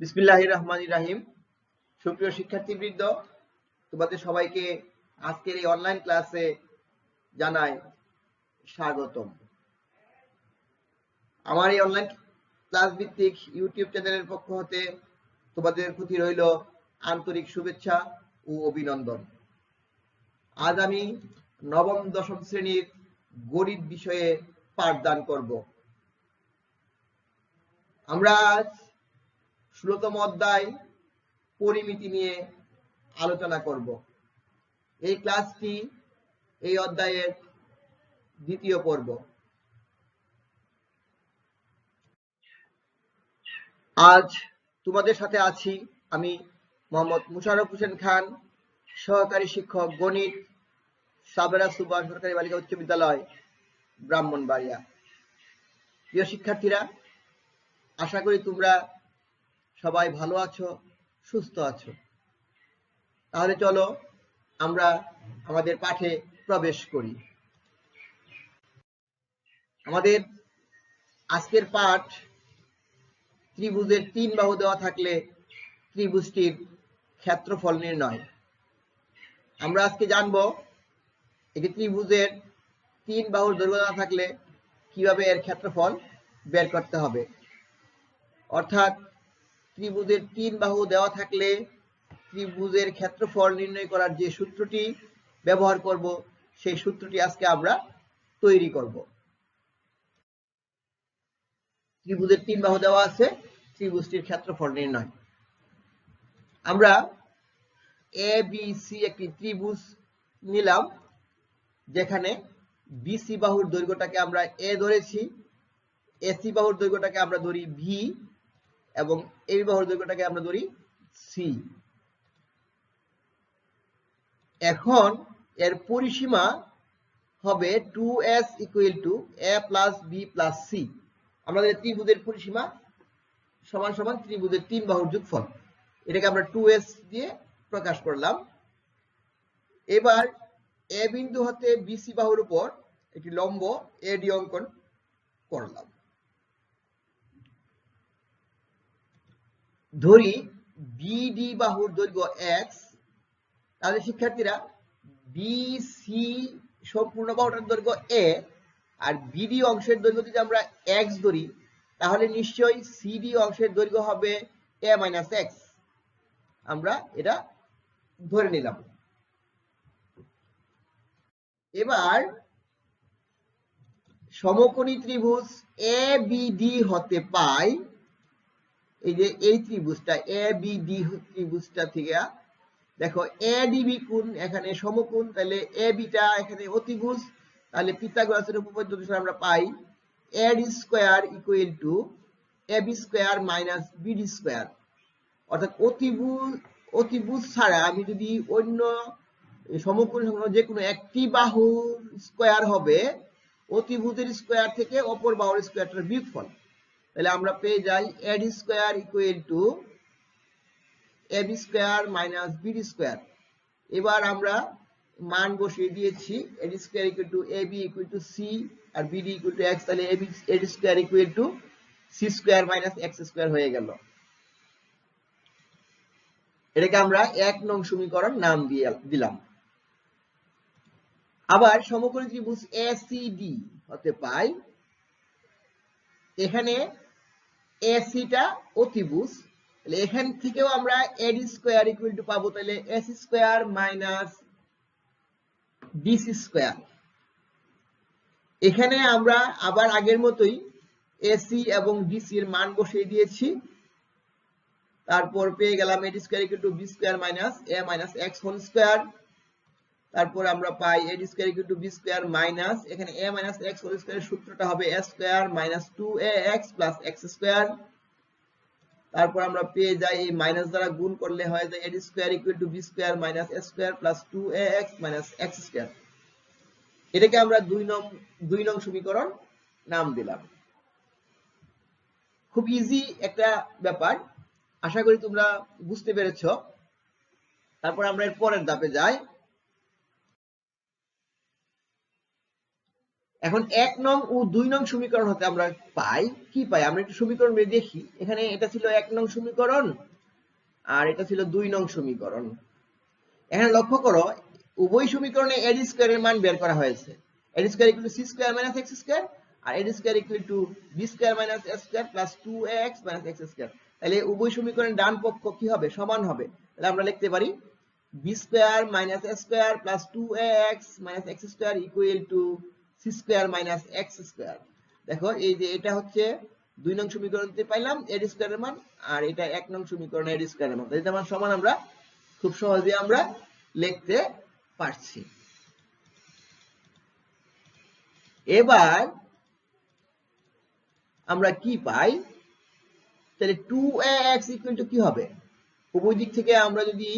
বিসমিল্লাহ রহমান রাহিম। সুপ্রিয় শিক্ষার্থীবৃন্দ, তোমাদের সবাইকে আজকের এই অনলাইন ক্লাসে জানাই স্বাগতম। আমার এই অনলাইন ক্লাস ভিত্তিক ইউটিউব চ্যানেলের পক্ষ হতে তোমাদের প্রতি রইল আন্তরিক শুভেচ্ছা ও অভিনন্দন। আজ আমি নবম, দশম শ্রেণির গরিব বিষয়ে পাঠদান করব। আমরা আজ ষোলতম অধ্যায় পরিমিতি নিয়ে আলোচনা করব। এই ক্লাসটি, এই অধ্যায়ের দ্বিতীয় পর্ব। আজ তোমাদের সাথে আছি আমি মোহাম্মদ মুশারফ হোসেন খান, সহকারী শিক্ষক, গণিত, সাবেরা সুবান সরকারি বালিকা উচ্চ বিদ্যালয়, ব্রাহ্মণবাড়িয়া। প্রিয় শিক্ষার্থীরা, আশা করি তোমরা সবাই ভালো আছো, সুস্থ আছো। তাহলে চলো আমরা আমাদের পাঠে প্রবেশ করি। আমাদের আজকের পাঠ ত্রিভুজের তিন বাহু দেওয়া থাকলে ত্রিভুজটির ক্ষেত্রফল নির্ণয়। আমরা আজকে জানব একটি ত্রিভুজের তিন বাহুর দৈর্ঘ্য দেওয়া থাকলে কীভাবে এর ক্ষেত্রফল বের করতে হবে। অর্থাৎ ত্রিভুজের তিন বাহু দেওয়া থাকলে ত্রিভুজের ক্ষেত্রফল নির্ণয় করার যে সূত্রটি ব্যবহার করব, সেই সূত্রটি আজকে আমরা তৈরি করব। ত্রিভুজের তিন বাহু দেওয়া আছে, ত্রিভুজটির ক্ষেত্রফল নির্ণয়। আমরা এ বি সি একটি ত্রিভুজ নিলাম, যেখানে বিসি বাহুর দৈর্ঘ্যটাকে আমরা এ ধরেছি এসি বাহুর দৈর্ঘ্যটাকে আমরা ধরি ভি এবং এই বাহুর দৈর্ঘ্যটাকে আমরা ধরি সি এখন এর পরিসীমা হবে two S equal to A plus B plus C আমাদের ত্রিভুজের পরিসীমা সমান সমান ত্রিভুজের তিন বাহুর যোগফল। এটাকে আমরা টু এস দিয়ে প্রকাশ করলাম। এবার এ বিন্দু হতে বিসি বাহুর উপর একটি লম্ব এডি অঙ্কন করলাম। ধরি বিডি বাহুর দৈর্ঘ্য এক্স তাহলে শিক্ষার্থীরা বিসি সম্পূর্ণ বাহুটার দৈর্ঘ্য এ আর বিডি অংশের দৈর্ঘ্য যদি আমরা এক্স ধরি, তাহলে নিশ্চয়ই সিডি অংশের দৈর্ঘ্য হবে এ মাইনাস এক্স আমরা এটা ধরে নিলাম। এবার সমকোণী ত্রিভুজ এ বিডি হতে পাই এই যে এই ত্রিভুজটা এ বিডি ত্রিভুজটা থেকে, দেখো এ ডিবি কোণ এখানে সমকোণ, তাহলে এ বিটা এখানে অতিভুজ, তাহলে পিথাগোরাসের উপপাদ্য অনুসারে আমরা পাই A D square equal to A B square minus B D square অর্থাৎ অতিভুজ অতিভুজ ছাড়া আমি যদি অন্য সমকোণ সংলগ্ন যে কোনো একটি বাহু স্কয়ার হবে, অতিভুজের স্কয়ার থেকে অপর বাহুর স্কয়ারটার বিয়োগফল। তাহলে আমরা পেয়ে যাই A D square equal to A B square minus BD square এবার আমরা মান বসিয়ে দিয়েছি A D square equal to A B equal to C R BD equal to X তাহলে A B A D equal to C square minus X square হয়ে গেল। এটাকে আমরা এক নং সমীকরণ নাম দিয়ে দিলাম। আবার সমকোণী ত্রিভুজ এসিডি হতে পাই। এখানে এসিটা অতিভুজ, তাহলে এখান থেকেও আমরা এডি স্কোয়ার ইকুয়াল টু পাবো, তাহলে AC square minus DC square এখানে আমরা আবার আগের মতোই এসি এবং ডিসি এর মান বসিয়ে দিয়েছি। তারপর পেয়ে গেলাম AD square equal to B square minus A minus X whole square তারপর আমরা পাই A square equal to B square minus এখানে এ মাইনাস এক্স হোল স্কোয়ারের সূত্রটা হবে A square minus two A X plus X square তারপর আমরা পেয়ে যাই এই মাইনাস দ্বারা গুণ করলে হয় যে A square equal to B square minus A square plus two A X minus X square এটাকে আমরা দুই নং দুই নং সমীকরণ নাম দিলাম। খুব ইজি একটা ব্যাপার, আশা করি তোমরা বুঝতে পেরেছ। তারপর আমরা এর পরের ধাপে যাই। এখন এক নং ও দুই নং সমীকরণ হতে আমরা পাই, কি পাই? আমরা একটু সমীকরণ বের দেখি। এখানে এটা ছিল এক নং সমীকরণ, আর এটা ছিল দুই নং সমীকরণ। এখানে লক্ষ্য করো, উভয় সমীকরণে এড স্কয়ারের মান বের করা হয়েছে। AD square equal to C square minus X square R AD square equal to B square minus X square plus two X minus X square তাহলে উভয় সমীকরণের ডান পক্ষ কি হবে? সমান হবে। তাহলে আমরা লিখতে পারি B square minus X square plus two X minus X square equal to C minus X square. দেখো, এই যে এটা হচ্ছে দুই নং পাইলাম স্কয়ারের মান, আর এটা এক নং সমীকরণে স্কয়ারের মান। এটা মান সমান আমরা খুব সহজে আমরা লিখতে পারছি। এবার আমরা কি পাই? তাহলে টু এক্স ইকুয়াল টু কি হবে? উভয় দিক থেকে আমরা যদি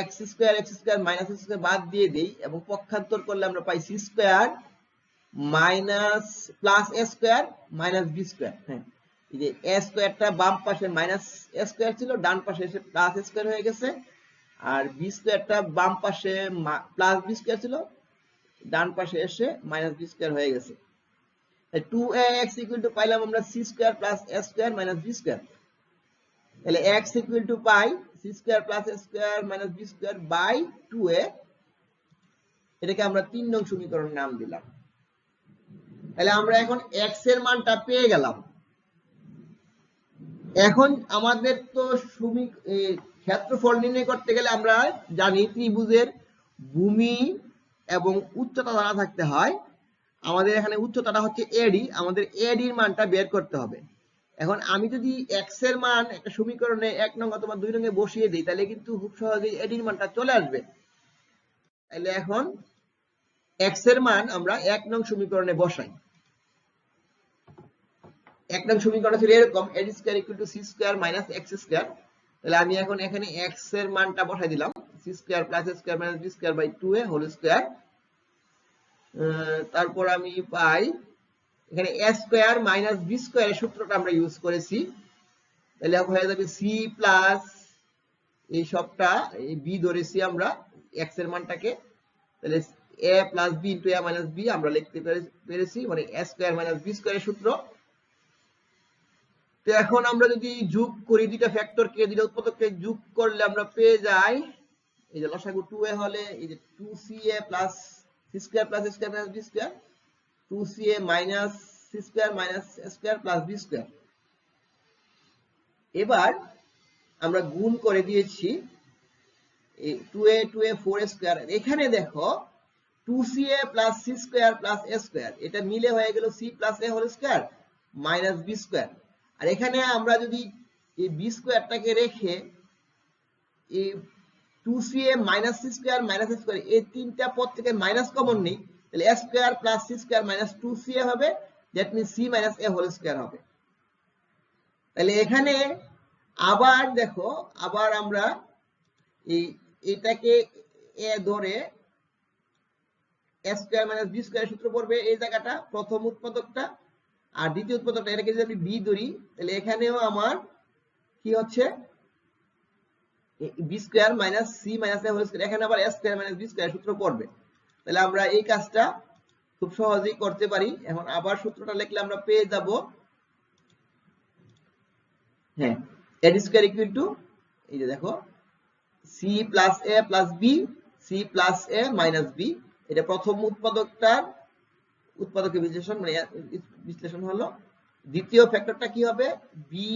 X square X square minus square বাদ দিয়ে দেই এবং পক্ষান্তর করলে আমরা পাই C square minus plus A square, minus B square হ্যাঁ। এই যে এ স্কোয়ারটা বাম পাশে মাইনাস এ স্কোয়ার ছিল, ডান পাশে এসে প্লাস স্কোয়ার হয়ে গেছে। আর বি স্কোয়ারটা বাম পাশে প্লাস বি স্কোয়ার ছিল, ডান পাশে এসে মাইনাস বি স্কোয়ার হয়ে গেছে। টু এক্স ইকুয়াল টু পাইলাম আমরা C square plus A square minus B square. তাহলে X equal to pi C square plus A square minus B square by two A, এটাকে আমরা তিন নং সমীকরণ নাম দিলাম। তাহলে আমরা এখন এক্সের মানটা পেয়ে গেলাম। এখন আমাদের তো ক্ষেত্রফল নির্ণয় করতে গেলে আমরা জানি ত্রিভুজের ভূমি এবং উচ্চতা দ্বারা থাকতে হয়। আমাদের এখানে উচ্চতাটা হচ্ছে এডি আমাদের এডির মানটা বের করতে হবে। এখন আমি যদি এক্সের মান একটা সমীকরণে এক নং অথবা দুই রঙে বসিয়ে দিই, তাহলে কিন্তু খুব সহজেই এডির মানটা চলে আসবে। তাহলে এখন এক্সের মান আমরা এক নং সমীকরণে বসাই। এক নং সমীকরণ ছিল এরকম AD square equal to C square minus X square তাহলে আমি এখন এখানে এক্সের মানটা বসাই দিলাম C square plus square minus B square by two A whole square তারপর আমি পাই, এখানে এ স্কয়ার মাইনাস বি স্কয়ারের সূত্রটা আমরা ইউজ করেছি। তাহলে হয়ে যাবে সি প্লাস এই সবটা, এই বি ধরেছি আমরা এক্সের মানটাকে। তাহলে a plus B into A minus B আমরা লিখতে পেরেছি মানে এ স্কয়ার মাইনাস বি স্কয়ারের সূত্র। তো এখন আমরা যদি যোগ করি, দুইটা ফ্যাক্টরকে দুইটা উৎপাদককে যোগ করলে আমরা পেয়ে যাই, এই যে লসাগু 2a হলে এই যে 2ca plus c square plus square minus b square 2ca minus c square minus square plus b square এবার আমরা গুণ করে দিয়েছি এই 2a 2a 4a স্কয়ার এখানে দেখো 2ca plus c square plus square এটা মিলে হয়ে গেল c plus a whole square minus b square আর এখানে আমরা যদি এই বি স্কোয়ারটাকে রেখে এই two C A minus C square minus square এই তিনটা পদ থেকে মাইনাস কমন নেই, তাহলে A square plus C square minus two C A হবে that mean C minus A whole square হবে। তাহলে এখানে আবার দেখো, আবার আমরা এই এটাকে এ ধরে A square minus B square সূত্র পড়বে এই জায়গাটা, প্রথম উৎপাদকটা। আর দ্বিতীয় উৎপাদকটা, এটাকে যদি আমি বি ধরি, তাহলে এখানেও আমার কি হচ্ছে? B square minus C minus A whole square এখানে আবার A square minus B square সূত্র পড়বে তাহলে আমরা এই কাজটা খুব সহজেই করতে পারি। এখন আবার সূত্রটা লিখলে আমরা পেয়ে যাব হ্যাঁ এ স্কোয়ার ইকুয়াল টু এই যে দেখো C plus A plus B C plus A minus B এটা প্রথম উৎপাদকটার উৎপাদকের বিশ্লেষণ মানে বিশ্লেষণ হলো দ্বিতীয় ফ্যাক্টরটা কি হবে? B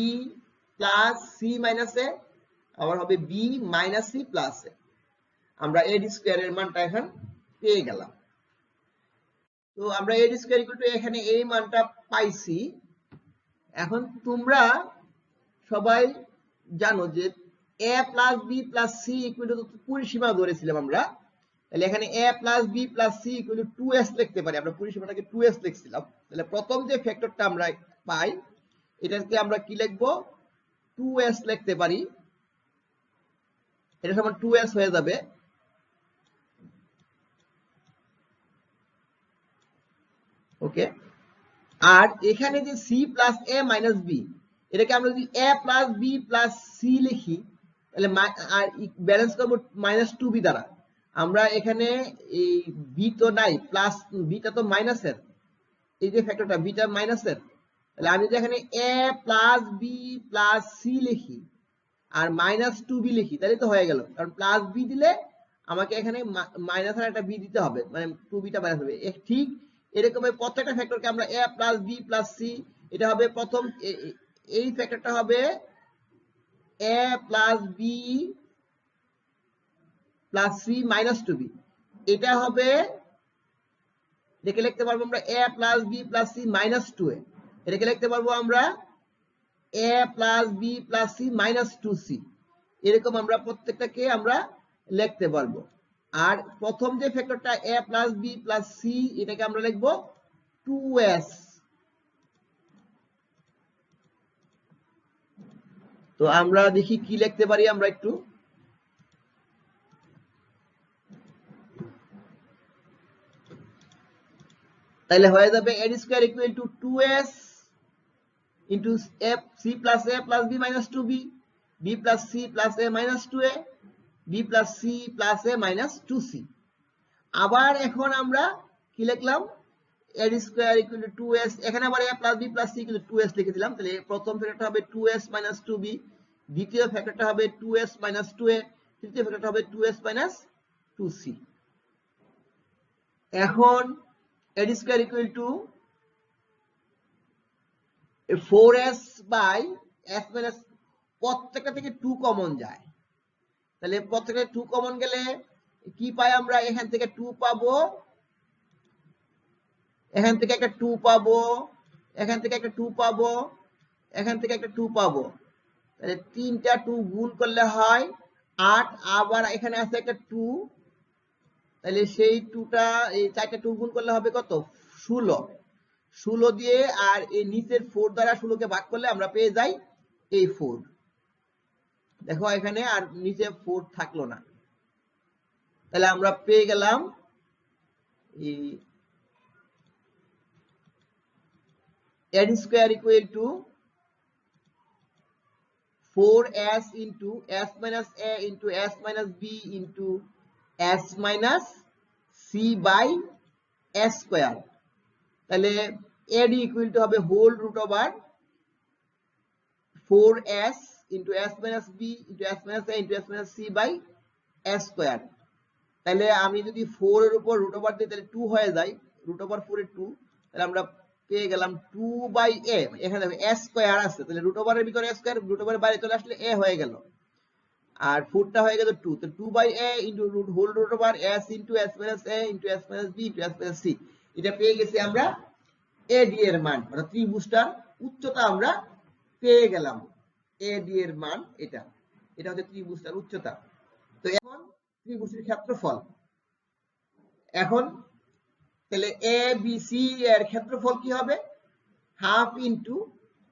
plus C minus A আবার হবে B minus C plus A আমরা এ স্কোয়ারের মানটা এখন পেয়ে গেলাম। তো আমরা এ স্কোয়ার ইকুয়াল টু এখানে এই মানটা পাইছি। এখন তোমরা সবাই জানো যে A plus B plus C equal to পরিসীমা ধরেছিলাম আমরা। তাহলে এখানে a plus B plus C equal to S লিখতে পারি। আমরা পরিসীমাটাকে টু এস লিখছিলাম। তাহলে প্রথম যে ফ্যাক্টরটা আমরা পাই, এটাকে আমরা কি লিখব? টু এস লিখতে পারি। এটা সমান টু এস হয়ে যাবে। ওকে আর এখানে যে C plus A minus B এটাকে আমরা যদি A plus B plus C লিখি, তাহলে আর ব্যালেন্স করব মাইনাস টু বি দ্বারা। আমরা এখানে এই বি তো নাই প্লাস বিটা তো মাইনাসের এই যে ফ্যাক্টরটা বিটা মাইনাসের তাহলে আমি যদি এখানে A plus B plus C লিখি, আর মাইনাস টু বি লিখি, তাহলে তো হয়ে গেল। কারণ প্লাস বি দিলে আমাকে এখানে মাইনাস আর একটা বি দিতে হবে। মানে টু বিটা মাইনাস হবে ঠিক এরকম প্রত্যেকটা ফ্যাক্টরকে আমরা A plus B plus C এটা হবে প্রথম এই ফ্যাক্টরটা হবে A plus B plus C minus two B এটা হবে, এটাকে লিখতে পারব আমরা A plus B plus C minus two A এটাকে লিখতে পারব আমরা A plus B plus C minus two C এরকম আমরা প্রত্যেকটাকে আমরা লিখতে পারব। আর প্রথম যে ফ্যাক্টরটা A plus B plus C এটাকে আমরা লিখব টু এস তো আমরা দেখি কি লিখতে পারি আমরা একটু। তাহলে হয়ে যাবে A square equal to two S into F C plus A plus B minus two B B plus C plus A minus two A B plus C plus A minus two C আবার এখন আমরা কি লিখলাম? A square equal to S এখানে আবার A plus B plus C কিন্তু two S লিখে দিলাম। তাহলে প্রথম ফ্যাক্টরটা হবে two S minus two B দ্বিতীয় ফ্যাক্টরটা হবে two S minus two A তৃতীয় ফ্যাক্টরটা হবে two S minus two C এখন A square equal to four S by S minus প্রত্যেকটা থেকে টু কমন যায়। তাহলে প্রত্যেকটা টু কমন গেলে কি পাই আমরা? এখান থেকে টু পাবো। এখান থেকে একটা টু পাবো। এখান থেকে একটা টু পাবো। এখান থেকে একটা টু পাবো। তাহলে তিনটা টু গুণ করলে হয় আট। আবার এখানে আছে একটা টু তাহলে সেই টুটা এই চারটা টু গুণ করলে হবে কত? ষোলো। ষোলো দিয়ে আর এই নিচের ফোর দ্বারা ষোলোকে ভাগ করলে আমরা পেয়ে যাই এই ফোর দেখো এখানে আর নিচে ফোর থাকল না। তাহলে আমরা পেয়ে গেলাম এই n square equal to 4s into s minus a into s minus b into s minus c by s square তাহলে ad equal to হবে whole root over 4s into s minus b into s minus a into s minus c by s square তাহলে আমি যদি 4 এর উপর root over দিই তাহলে 2 হয়ে যায় root over 4 এর 2 তাহলে আমরা পেয়ে গেলাম 2 বাই a এখানে s স্কয়ার আছে তাহলে রুট ওভারের ভিতরে s স্কয়ার রুট ওভারের বাইরে চলে আসলে a হয়ে গেল আর 4 টা হয়ে গেল 2 তো 2 by a into root whole root over s into s minus a into s minus b into s minus c এটা পেয়ে গেছি আমরা ad এর মান অর্থাৎ ত্রিভুজটার উচ্চতা আমরা পেয়ে গেলাম ad এর মান এটা। এটা হচ্ছে ত্রিভুজটার উচ্চতা। তো এখন ত্রিভুজের ক্ষেত্রফল। এখন তাহলে এ বি সি এর ক্ষেত্রফল কি হবে? Half into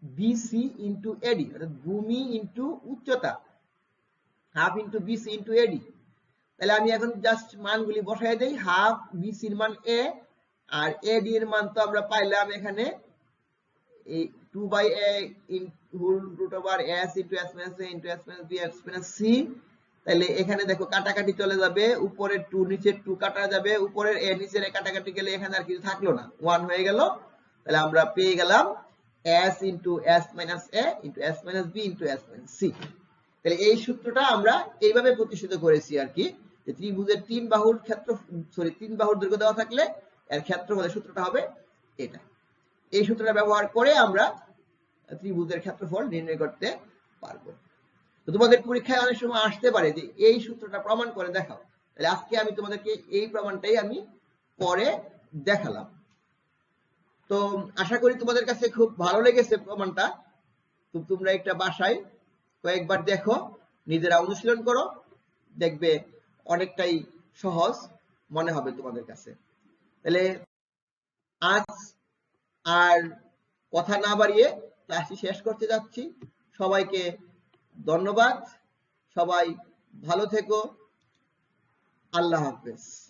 BC into AD অর্থাৎ ভূমি ইন্টু উচ্চতা। Half into BC into AD তাহলে আমি এখন জাস্ট মানগুলি বসাই দেই হাফ বিসির মান এ আর এডি এর মান তো আমরা পাইলাম এখানে এই two by A whole root over S into S minus A into S minus B S minus C তাহলে এখানে দেখো কাটাকাটি চলে যাবে উপরের টু নিচের টু কাটা যাবে, উপরের এ নিচের এ কাটাকাটি গেলে এখানে আর কিছু থাকল না ওয়ান হয়ে গেল। তাহলে আমরা পেয়ে গেলাম s into S minus A into S minus B into S minus C তাহলে এই সূত্রটা আমরা এইভাবে প্রতিষ্ঠিত করেছি আর কি, যে ত্রিভুজের তিন বাহুর ক্ষেত্র সরি তিন বাহুর দৈর্ঘ্য দেওয়া থাকলে এর ক্ষেত্রফলের সূত্রটা হবে এটা। এই সূত্রটা ব্যবহার করে আমরা ত্রিভুজের ক্ষেত্রফল নির্ণয় করতে পারব। তো তোমাদের পরীক্ষায় অনেক সময় আসতে পারে যে এই সূত্রটা প্রমাণ করে দেখাও। তাহলে আজকে আমি তোমাদেরকে এই প্রমাণটাই আমি পরে দেখালাম। তো আশা করি তোমাদের কাছে খুব ভালো লেগেছে প্রমাণটা। তোমরা একটা বাসায় কয়েকবার দেখো, নিজেরা অনুশীলন করো, দেখবে অনেকটাই সহজ মনে হবে তোমাদের কাছে। তাহলে আজ আর কথা না বাড়িয়ে ক্লাসটি শেষ করতে যাচ্ছি। সবাইকে ধন্যবাদ। সবাই ভালো থেকো। আল্লাহ হাফেজ।